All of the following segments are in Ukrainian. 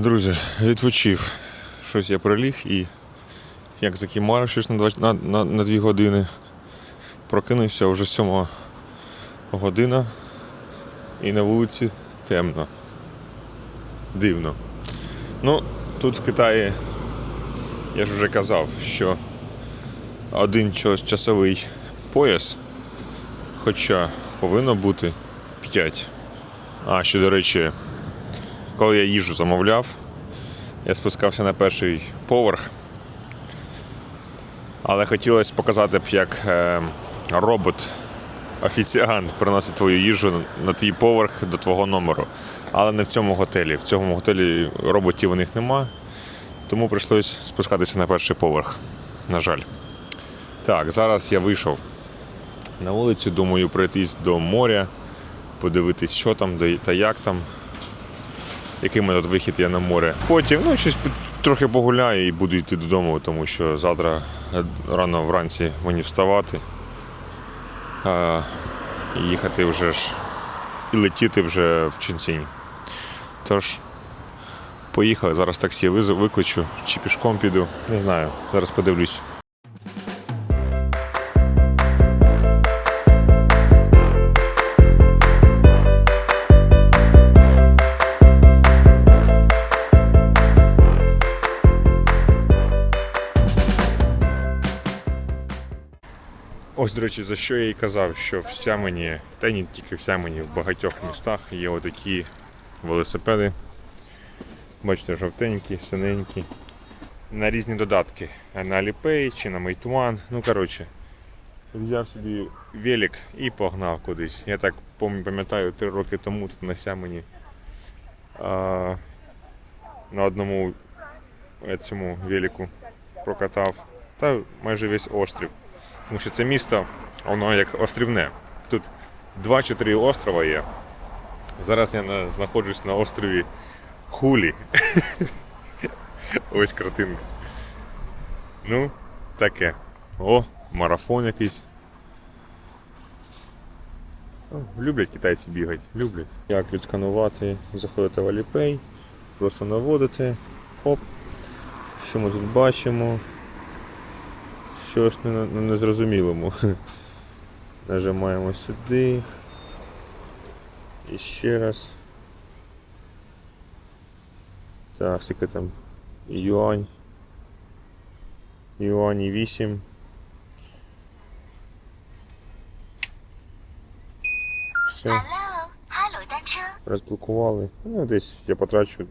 друзі, відпочив. Щось я приліг і як закимарив щось на, два, на, на, на дві години. Прокинувся вже сьома година і на вулиці темно. Дивно. Ну, тут в Китаї, я ж вже казав, що один часовий пояс, хоча повинно бути 5. А, ще, до речі, коли я їжу замовляв, я спускався на перший поверх. Але хотілося показати б, як е, робот, офіціант приносить твою їжу на твій поверх до твого номеру. Але не в цьому готелі. В цьому готелі роботів у них нема, тому прийшлось спускатися на перший поверх. На жаль. Так, зараз я вийшов на вулицю, думаю, пройтись до моря, подивитись, що там та як там який мене тут вихід є на море. Потім ну, щось трохи погуляю і буду йти додому, тому що завтра е, рано вранці мені вставати. А, їхати вже ж і летіти вже в Чунцінь. Тож, поїхали. Зараз таксі викличу чи пішком піду. Не знаю. Зараз подивлюсь. До речі, за що я і казав, що вся мені, та не тільки вся мені, в багатьох містах є отакі велосипеди. Бачите, жовтенькі, синенькі. На різні додатки. На Alipay чи на Meituan. Ну, коротше, взяв собі велик і погнав кудись. Я так пам'ятаю, три роки тому тут на Сямені а, на одному цьому велику прокатав. Та майже весь острів. Тому що це місто, воно як острівне. Тут два чи три острова є. Зараз я знаходжусь на острові Хулі. Ось картинка. Ну, таке. О, марафон якийсь. Люблять китайці бігати, люблять. Як відсканувати, заходите в Alipay, просто наводите, хоп. Що ми тут бачимо? щось на незрозумілому. Нажимаємо сюди. І ще раз. Так, скільки там юань. Юані 8. Все. Розблокували. Ну, десь я потрачу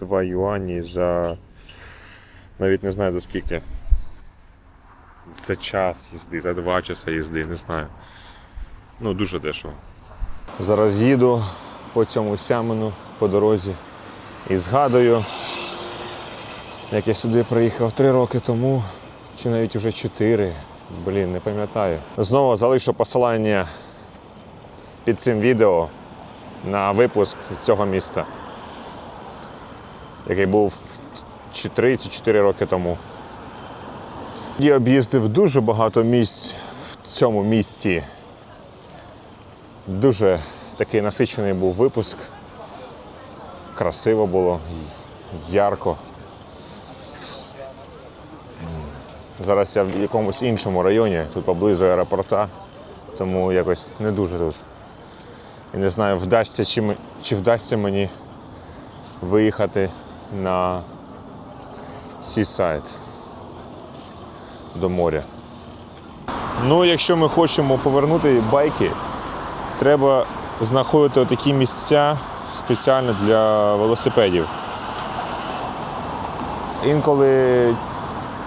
2 юані за навіть не знаю за скільки. За час їзди, за 2 часа їзди, не знаю. Ну, дуже дешево. Зараз їду по цьому сямену по дорозі і згадую, як я сюди приїхав 3 роки тому, чи навіть вже 4. Блін, не пам'ятаю. Знову залишу посилання під цим відео на випуск з цього міста, який був чи 3 чи 4 роки тому. Я об'їздив дуже багато місць в цьому місті. Дуже такий насичений був випуск. Красиво було, ярко. Зараз я в якомусь іншому районі, тут поблизу аеропорта, тому якось не дуже тут. І не знаю, вдасться чи, чи вдасться мені виїхати на Seaside до моря. Ну, якщо ми хочемо повернути байки, треба знаходити такі місця спеціально для велосипедів. Інколи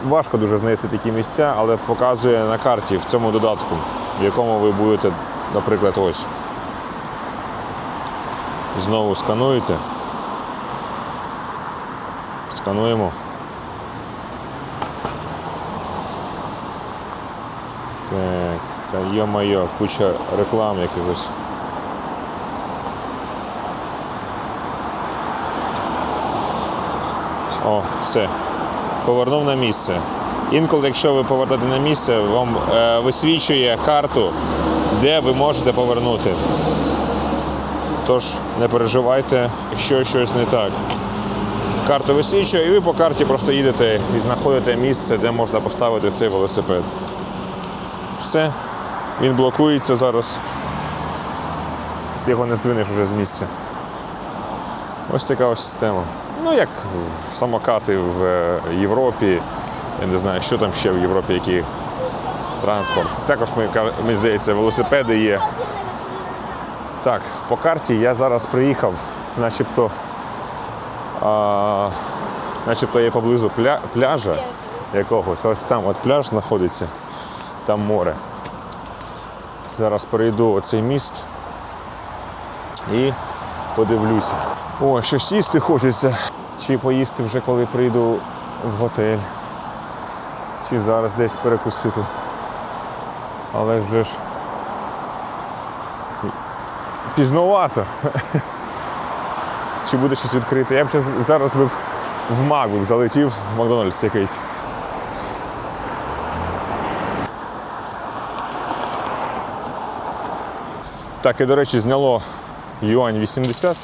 важко дуже знайти такі місця, але показує на карті в цьому додатку, в якому ви будете, наприклад, ось. Знову скануєте. Скануємо. Так, та йо-моє, куча реклам якихось. О, все. Повернув на місце. Інколи, якщо ви повертаєте на місце, вам е, висвічує карту, де ви можете повернути. Тож не переживайте, якщо щось не так. Карту висвічує, і ви по карті просто їдете і знаходите місце, де можна поставити цей велосипед. Все, він блокується зараз. Ти його не здвинеш уже з місця. Ось така ось система. Ну, як самокати в е, Європі. Я не знаю, що там ще в Європі, який транспорт. Також, мені здається, велосипеди є. Так, по карті я зараз приїхав, начебто, а, начебто є поблизу пля, пляжа якогось. Ось там от пляж знаходиться, там море. Зараз перейду оцей міст і подивлюся. О, щось їсти хочеться. Чи поїсти вже коли прийду в готель, чи зараз десь перекусити. Але вже ж пізновато. Чи буде щось відкрите? Я б зараз би в Макбук залетів в Макдональдс якийсь. Так, і до речі, зняло юань 80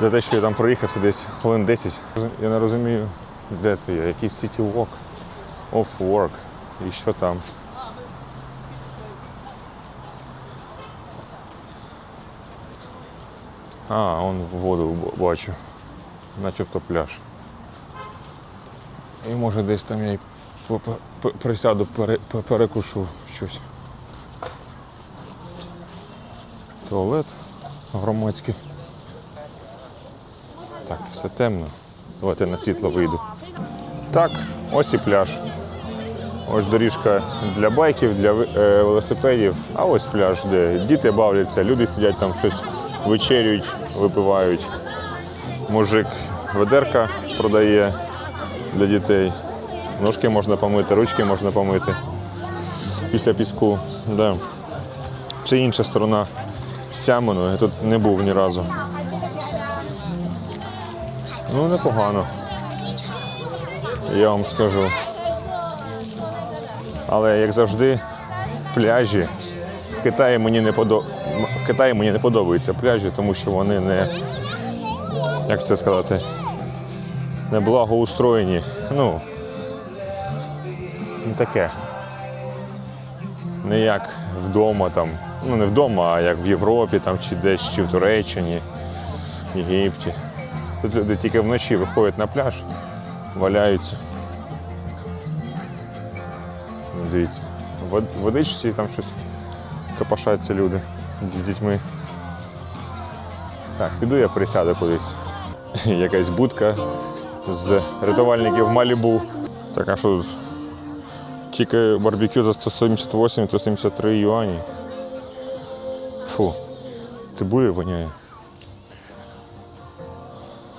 за те, що я там проїхався десь хвилин 10. Я не розумію, де це є. Якийсь City Walk, Off Work і що там. А, он воду бачу. Начебто пляж. І може десь там я й присяду, пере- перекушу щось. Туалет громадський. Так, все темно. Давайте на світло вийду. Так, ось і пляж. Ось доріжка для байків, для е, велосипедів, а ось пляж, де діти бавляться, люди сидять там щось вечерюють, випивають. Мужик ведерка продає для дітей. Ножки можна помити, ручки можна помити після піску. Да. Це інша сторона Сямону, я тут не був ні разу. Ну, непогано. Я вам скажу. Але як завжди, пляжі в Китаї мені не подо... в Китаї мені не подобаються пляжі, тому що вони не, як це сказати, не благоустроєні. Ну, не таке. Не як вдома там. Ну не вдома, а як в Європі там, чи десь, чи в Туреччині, в Єгипті. Тут люди тільки вночі виходять на пляж, валяються. Дивіться, в водичці там щось копошаться люди з дітьми. Так, піду я присяду кудись. Якась будка з рятувальників Малібу. Так, а що тут? Тільки барбекю за 178 173 юані. Фу, цибулею воняє.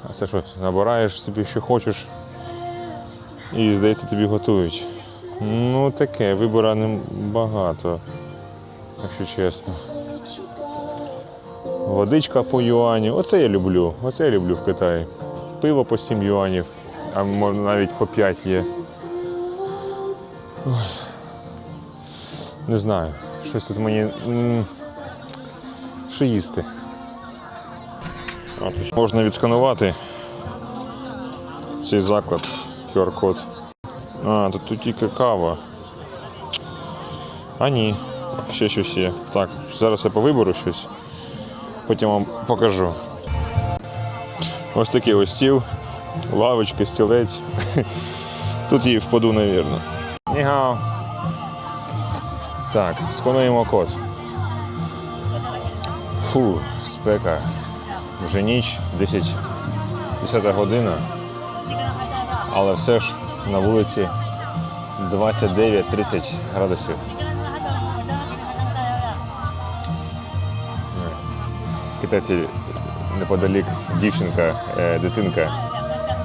А це що, набираєш собі, що хочеш, і здається, тобі готують. Ну, таке, вибора не багато, якщо чесно. Водичка по юаню. Оце я люблю. Оце я люблю в Китаї. Пиво по 7 юанів, а може навіть по 5 є. Ой. Не знаю. Щось тут мені. Що їсти? Можна відсканувати цей заклад, QR-код. А, тут, тут тільки кава. А ні, ще щось є. Так, зараз я повиберу щось, потім вам покажу. Ось такий ось стіл, лавочки, стілець. Тут її впаду, навірно. Нігао. Так, скануємо код. Фу, спека. Вже ніч, 10, 10 година. Але все ж на вулиці 29-30 градусів. Китайці неподалік дівчинка, е, дитинка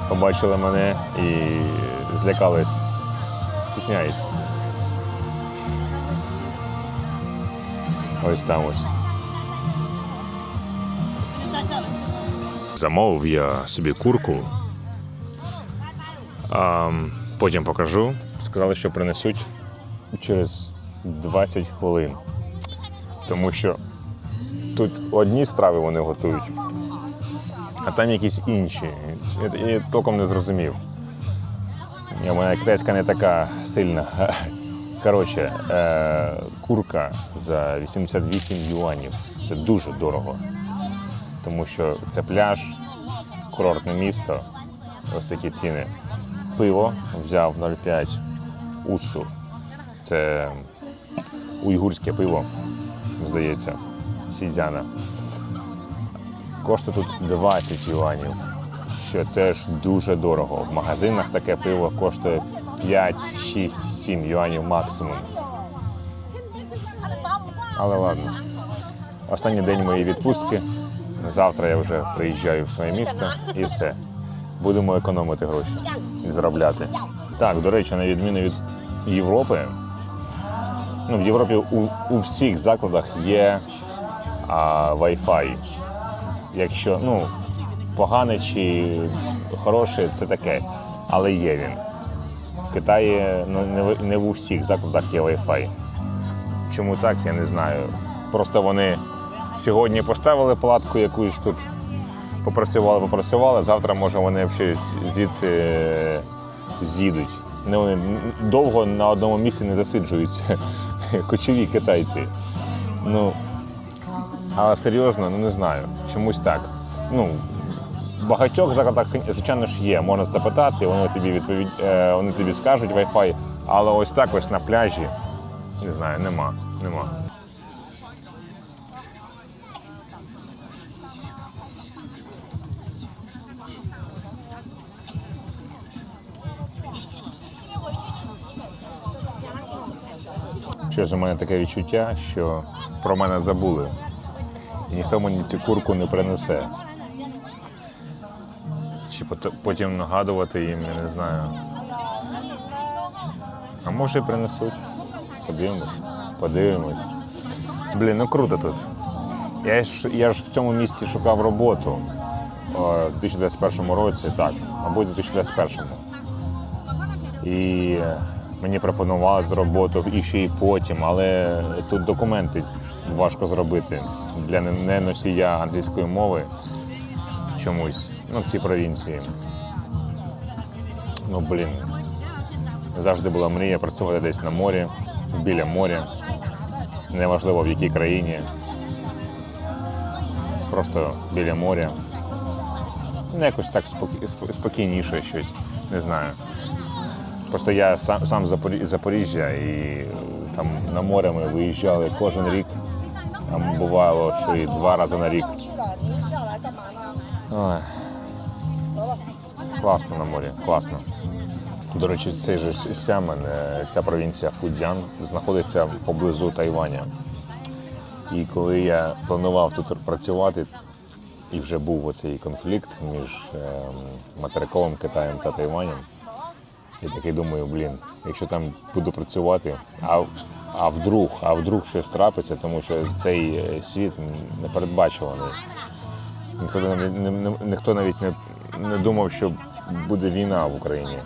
побачила мене і злякалась, стісняється. Ось там ось. Замовив я собі курку. А, потім покажу. Сказали, що принесуть через 20 хвилин. Тому що тут одні страви вони готують, а там якісь інші. І, і толком не зрозумів. У мене китайська не така сильна. Коротше, е, курка за 88 юанів. Це дуже дорого. Тому що це пляж, курортне місто. Ось такі ціни. Пиво взяв 0,5 усу. Це уйгурське пиво, здається, сідзяна. Коштує тут 20 юанів, що теж дуже дорого. В магазинах таке пиво коштує 5, 6, 7 юанів максимум. Але ладно. Останній день моєї відпустки. Завтра я вже приїжджаю в своє місто і все. Будемо економити гроші і заробляти. Так, до речі, на відміну від Європи, ну, в Європі у, у всіх закладах є а, Wi-Fi. Якщо ну, поганий чи хороший, це таке, але є він. В Китаї ну, не, не в усіх закладах є Wi-Fi. Чому так, я не знаю. Просто вони сьогодні поставили палатку якусь тут, попрацювали, попрацювали, завтра, може, вони взагалі звідси е, з'їдуть. Вони довго на одному місці не засиджуються. Кочові китайці. Ну, але серйозно, ну не знаю. Чомусь так. Ну, багатьох закладах, звичайно ж, є. Можна запитати, вони тобі відповідь, е, вони тобі скажуть Wi-Fi, але ось так ось на пляжі, не знаю, нема. нема. Щось у мене таке відчуття, що про мене забули. І ніхто мені цю курку не принесе. Чи пот- потім нагадувати їм, я не знаю. А може і принесуть. Подивимось. Подивимось. Блін, ну круто тут. Я ж, я ж в цьому місті шукав роботу в 2021 році, так, мабуть, у 2021. І мені пропонували роботу і ще й потім, але тут документи важко зробити для не- носія англійської мови чомусь, ну, в цій провінції. Ну, блін. Завжди була мрія працювати десь на морі, біля моря. Неважливо в якій країні. Просто біля моря. Ну, якось так спокі- сп- спокійніше щось, не знаю. Просто я сам сам з Запоріжжя і е, там на море ми виїжджали кожен рік. Там бувало, що і два рази на рік. Ой. Класно на морі, класно. До речі, цей же сямен, е, ця провінція Фудзян знаходиться поблизу Тайваня. І коли я планував тут працювати, і вже був оцей конфлікт між ем, материковим Китаєм та Тайванем я такий думаю, блін, якщо там буду працювати, а, а вдруг, а вдруг щось трапиться, тому що цей е, світ непередбачуваний. Ніхто навіть, не, ніхто навіть не, не думав, що буде війна в Україні.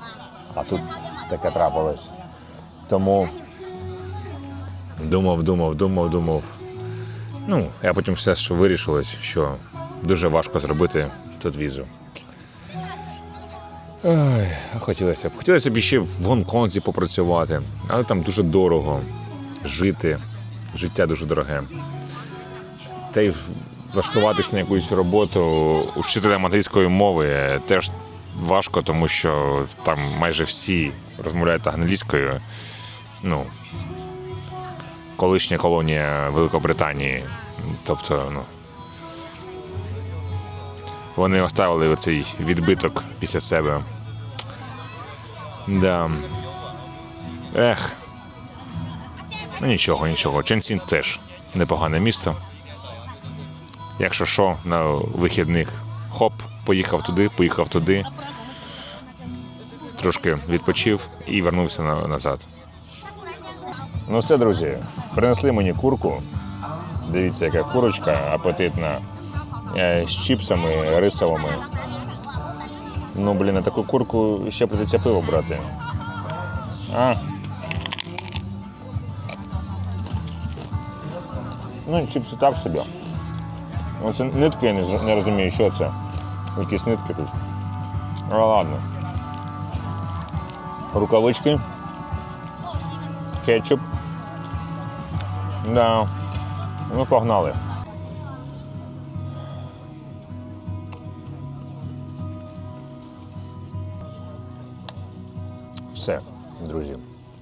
А тут таке трапилось. Тому думав, думав, думав, думав. Ну, а потім все ж вирішилось, що дуже важко зробити тут візу. Ой, хотілося б. Хотілося б ще в Гонконзі попрацювати, але там дуже дорого жити. Життя дуже дороге. Та й влаштуватись на якусь роботу вчителем англійської мови теж важко, тому що там майже всі розмовляють англійською. Ну, колишня колонія Великобританії. Тобто, ну. Вони оставили оцей відбиток після себе. Да. Ех. Ну нічого, нічого. Ченсін теж непогане місто. Якщо що, на вихідних хоп, поїхав туди, поїхав туди. Трошки відпочив і вернувся на- назад. Ну все, друзі, принесли мені курку. Дивіться, яка курочка апетитна. Е, З чіпсами рисовими. Ну, блін, на таку курку ще придеться пиво брати. А. Ну, чіпси так собі. Оце нитки я не, розумію, що це. Якісь нитки тут. А ладно. Рукавички. Кетчуп. Да. Ну, погнали. Все, друзі,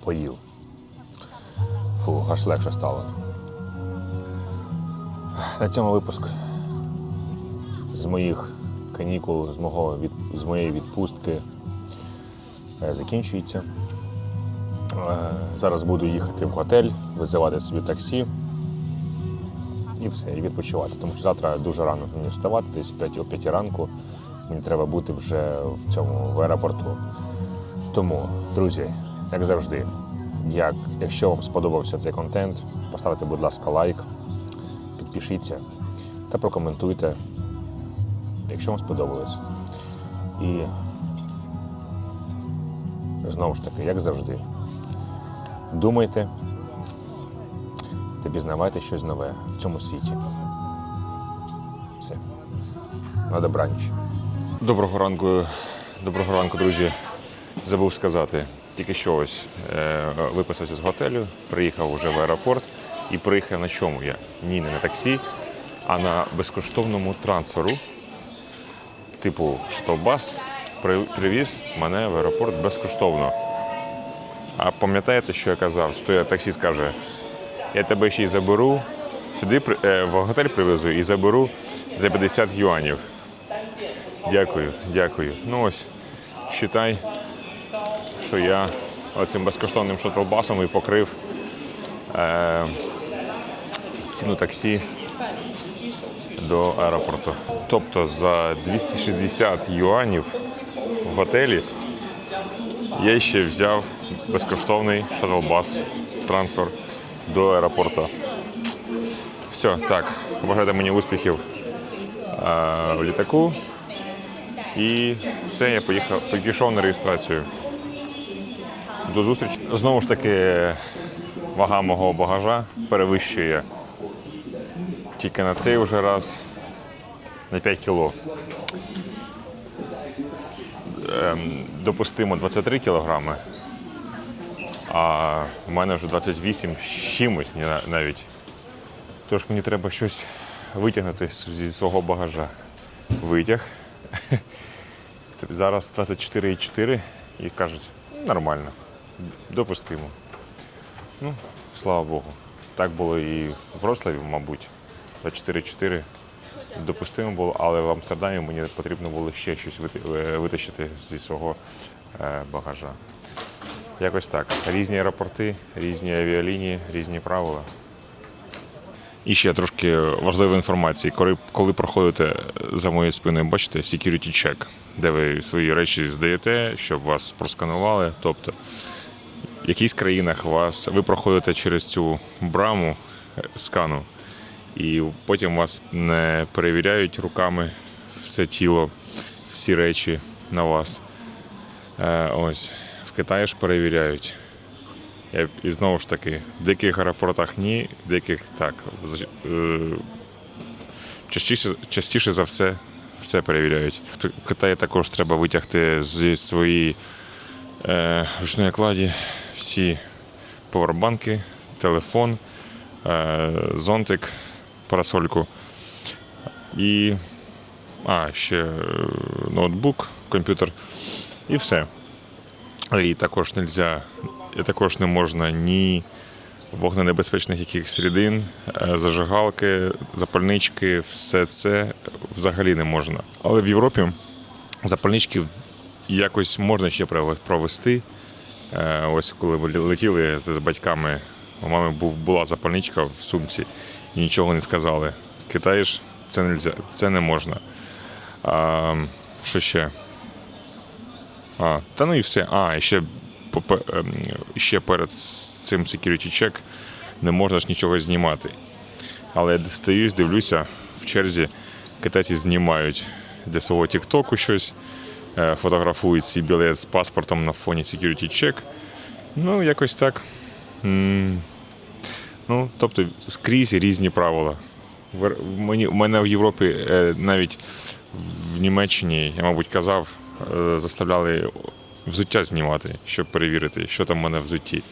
поїв. Фу, аж легше стало. На цьому випуск з моїх канікул, з, мого від, з моєї відпустки е, закінчується. Е, Зараз буду їхати в готель, визивати собі таксі і все, і відпочивати. Тому що завтра дуже рано мені вставати, десь 5 о 5 ранку. Мені треба бути вже в цьому в аеропорту. Тому, друзі, як завжди, як, якщо вам сподобався цей контент, поставте, будь ласка, лайк, підпишіться та прокоментуйте, якщо вам сподобалось. І знову ж таки, як завжди, думайте та пізнавайте щось нове в цьому світі. Все. На добраніч. Доброго ранку, доброго ранку, друзі. Забув сказати, тільки що ось е, виписався з готелю, приїхав уже в аеропорт і приїхав на чому я? Ні, не на таксі, а на безкоштовному трансферу, типу штобас, привіз мене в аеропорт безкоштовно. А пам'ятаєте, що я казав? Що я таксіст каже, я тебе ще й заберу, сюди е, в готель привезу і заберу за 50 юанів. Дякую, дякую. Ну ось, считай, що я оцим безкоштовним шатлбасом і покрив е, ціну таксі до аеропорту. Тобто за 260 юанів в готелі я ще взяв безкоштовний шатлбас, трансфер до аеропорту. Все, так, бажайте мені успіхів е, в літаку. І все, я поїхав, пішов на реєстрацію. До зустрічі. Знову ж таки, вага мого багажа перевищує тільки на цей вже раз на 5 кіло. Ем, допустимо 23 кілограми, а в мене вже 28 з чимось навіть. Тож мені треба щось витягнути зі свого багажа. Витяг. Зараз 24,4 і кажуть, нормально, допустимо. Ну, слава Богу. Так було і в Вроцлаві, мабуть. 24,4 допустимо було, але в Амстердамі мені потрібно було ще щось е, витащити зі свого е, багажа. Якось так. Різні аеропорти, різні авіалінії, різні правила. І ще трошки важливої інформації. Коли, коли проходите за моєю спиною, бачите security check, де ви свої речі здаєте, щоб вас просканували. Тобто, в якійсь країнах вас ви проходите через цю браму е, скану, і потім вас не перевіряють руками все тіло, всі речі на вас. Е, ось в Китаї ж перевіряють. І знову ж таки, в деяких аеропортах ні, в деяких так. Е, Частіше, частіше за все, все перевіряють. В Китаї також треба витягти зі своєї е, ручної кладі всі повербанки, телефон, е, зонтик, парасольку і а, ще е, ноутбук, комп'ютер і все. І також нельзя, і також не можна ні вогненебезпечних якихось рідин, е, зажигалки, запальнички, все це взагалі не можна. Але в Європі запальнички якось можна ще прове- провести. Е, Ось коли летіли з батьками, у мами була запальничка в сумці і нічого не сказали. В Китаї ж це нельзя, це не можна. А, що ще? А, та ну і все. А, і ще, ем, ще перед цим security check не можна ж нічого знімати. Але я стою, дивлюся, в черзі китайці знімають для свого тіктоку щось, фотографують свій білет з паспортом на фоні security check. Ну, якось так. Ну, тобто скрізь різні правила. В мене в Європі е, навіть в Німеччині, я, мабуть, казав, е, заставляли взуття знімати, щоб перевірити, що там в мене взутті.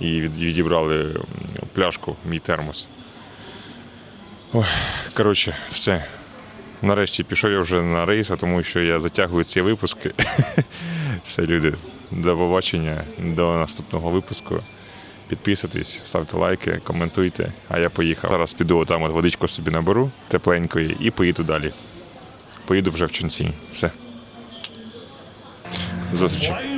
І відібрали пляшку, мій термос. Ой, коротше, все. Нарешті пішов я вже на рейс, тому що я затягую ці випуски. Все, люди, до побачення, до наступного випуску. Підписуйтесь, ставте лайки, коментуйте. А я поїхав. Зараз піду там от водичку собі наберу тепленької і поїду далі. Поїду вже в ченці. Все. До зустрічі.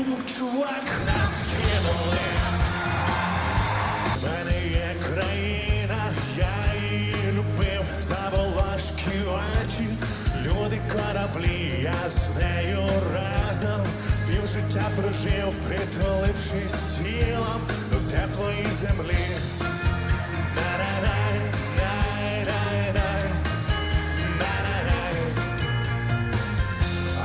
Півжиття прожив, притулившись тілом до теплої землі.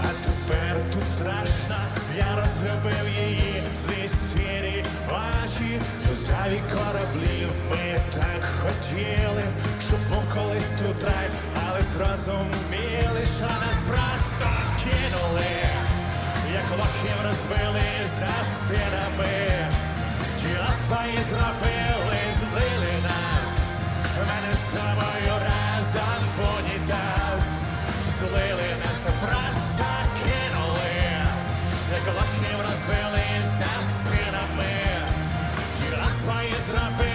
А тепер тут страшно, я розробив її злі сірі очі, кораблі. Ми так хотіли, щоб був колись тут рай, але зрозуміли, що нас просто кинули, як лохів розбили за спинами. Тіла свої зробили, злили нас. Мене з тобою разом в Злили нас та просто кинули Як лохів розбили за спинами Тіла свої зробили